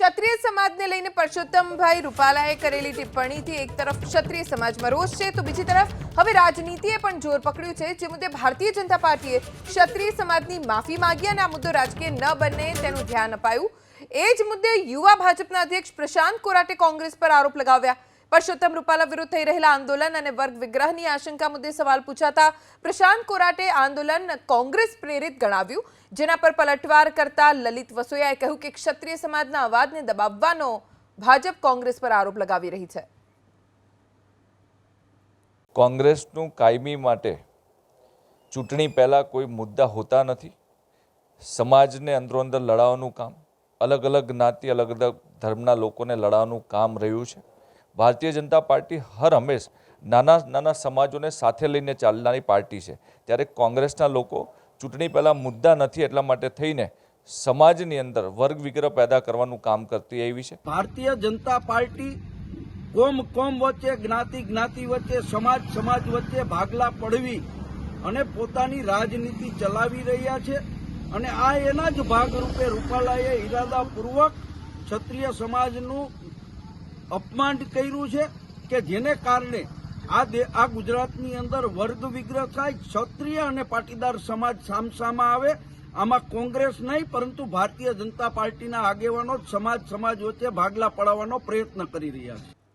ક્ષત્રિય સમાજને લઈને પરસોત્તમભાઈ રૂપાલાએ કરેલી ટિપ્પણીથી એક તરફ ક્ષત્રિય સમાજમાં રોષ છે, તો બીજી તરફ હવે રાજનીતિએ પણ જોર પકડ્યું છે. જે મુદ્દે ભારતીય જનતા પાર્ટીએ ક્ષત્રિય સમાજની માફી માંગી અને આ મુદ્દો રાજકીય ન બને તેનું ધ્યાન અપાયું. એ જ મુદ્દે યુવા ભાજપના અધ્યક્ષ પ્રશાંત કોરાટે કોંગ્રેસ પર આરોપ લગાવ્યા. પરસોત્તમ રૂપાલા વિરુદ્ધ થઈ રહેલા આંદોલન અને વર્ગ વિગ્રહની આશંકા મુદ્દે સવાલ પૂછાતા પ્રશાંત કોરાટે આંદોલન કોંગ્રેસ પ્રેરિત ગણાવ્યું, જેના પર પલટવાર કરતા લલિત વસોયાએ કહ્યું કે ક્ષત્રિય સમાજના અવાજને દબાવવાનો ભાજપ કોંગ્રેસ પર આરોપ લગાવી રહી છે. કોંગ્રેસનું કાયમી માટે ચૂંટણી પહેલાં કોઈ મુદ્દા હોતા નથી. સમાજને અંદરો અંદર લડાવવાનું કામ, અલગ અલગ જ્ઞાતિ, અલગ અલગ ધર્મના લોકોને લડાવવાનું કામ રહ્યું છે. ભારતીય જનતા પાર્ટી હર હંમેશ નાના નાના સમાજોને સાથે લઈને ચાલનારી પાર્ટી છે. ત્યારે કોંગ્રેસના લોકો ચૂંટણી પહેલાં મુદ્દા નથી એટલા માટે થઈને સમાજની અંદર વર્ગ વિગ્રહ પેદા કરવાનું કામ કરતી એવી છે. ભારતીય જનતા પાર્ટી કોમ કોમ વચ્ચે, જ્ઞાતિ જ્ઞાતિ વચ્ચે, સમાજ સમાજ વચ્ચે ભાગલા પડવી અને પોતાની રાજનીતિ ચલાવી રહ્યા છે અને આ એના જ ભાગરૂપે રૂપાલાએ ઈરાદાપૂર્વક ક્ષત્રિય સમાજનું અપમાન કર્યું છે કે જેને કારણે આ આ ગુજરાતની અંદર વર્ગ વિગ્રહ થાય, ક્ષત્રિય અને પાટીદાર સમાજ સામસામા આવે. આમાં કોંગ્રેસ નહીં, પરંતુ ભારતીય જનતા પાર્ટીના આગેવાનો સમાજ સમાજ વચ્ચે ભાગલા પડાવવાનો પ્રયત્ન કરી રહ્યા છે.